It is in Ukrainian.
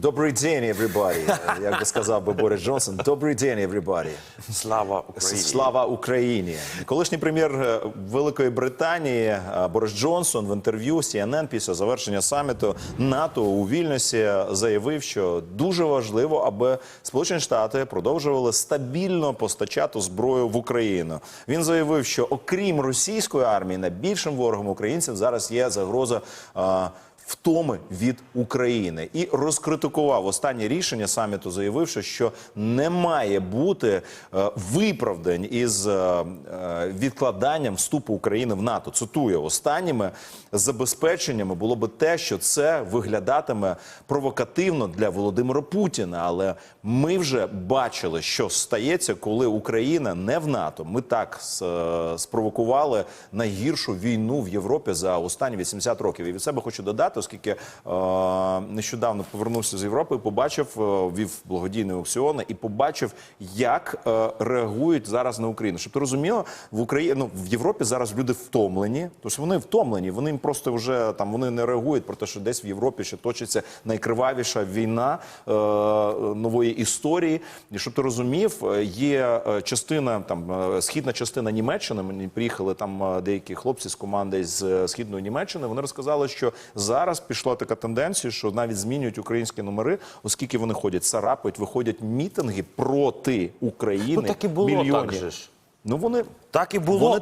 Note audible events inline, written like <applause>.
Добрий день, everybody. <laughs> Як би сказав би Борис Джонсон. Добрий день, everybody. Слава Україні! Слава Україні! Колишній прем'єр е, Великої Британії е, Борис Джонсон в інтерв'ю CNN після завершення саміту НАТО у Вільнюсі заявив, що дуже важливо, аби Сполучені Штати продовжували стабільно постачати зброю в Україну. Він заявив, що окрім російської армії, найбільшим ворогом українців зараз є загроза. Втоми від України і розкритикував останнє рішення саміту, заявивши, що не має бути е, виправдань із е, е, відкладанням вступу України в НАТО. Цитую останніми забезпеченнями було би те, що це виглядатиме провокативно для Володимира Путіна. Але ми вже бачили, що стається, коли Україна не в НАТО. Ми так спровокували найгіршу війну в Європі за останні 80 років. І від себе хочу додати, оскільки е, нещодавно повернувся з Європи, побачив, е, вів благодійний аукціон і побачив, як е, реагують зараз на Україну. Щоб ти розуміла, в Україні ну, в Європі зараз люди втомлені. Тобто вони втомлені. Вони просто вже там вони не реагують про те, що десь в Європі ще точиться найкривавіша війна е, нової історії. І щоб ти розумів, е, є е, частина там е, східна частина Німеччини. Мені приїхали там деякі хлопці з команди з східної Німеччини. Вони розказали, що зараз пішла така тенденція, що навіть змінюють українські номери, оскільки вони ходять, царапають, виходять мітинги проти України. Ну так і було мільйонів. так же ж. Ну вони Так і було, Вони